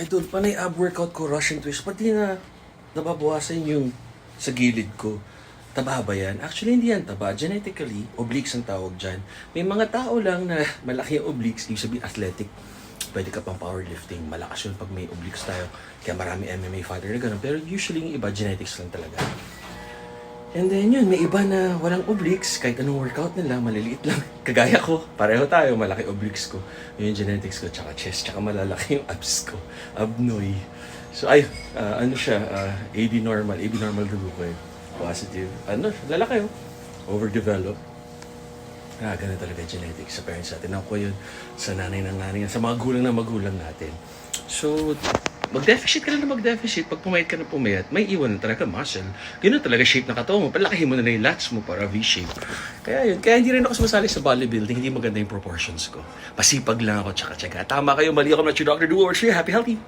Idol, panay ab workout ko, Russian twist, pati na nababawasan yung sa gilid ko. Taba ba yan? Actually, hindi yan taba. Genetically, obliques ang tawag dyan. May mga tao lang na malaki ang obliques, ibig sabihin athletic. Pwede ka pang powerlifting. Malakas yun pag may obliques tayo. Kaya marami MMA fighter na ganun. Pero usually yung iba, genetics lang talaga. And then yun, may iba na walang obliques, kahit anong workout nila, maliliit lang. Kagaya ko, pareho tayo, malaki obliques ko. Yun yung genetics ko, tsaka chest, tsaka malalaki yung abs ko. Abnoy. So ay, ah, ano siya, ah, AB normal, AB normal dugo ko eh. Positive. Ano, lalaki oh. Overdeveloped. Ah, ganun talaga genetics sa parents natin. Ako yun sa nanay ng nanay, sa mga gulang ng magulang natin. So, mag-deficit ka lang na mag-deficit. Pag pumayat ka na pumayat, may iwan na talaga muscle. Ganun talaga shape ng katawan mo. Palakihin mo na na yung lats mo para V-shape. Kaya yun. Kaya hindi rin ako sumasali sa bodybuilding. Hindi maganda yung proportions ko. Pasipag lang ako tsaka tsaka. Tama kayo, mali ako. What works for you. Happy, healthy.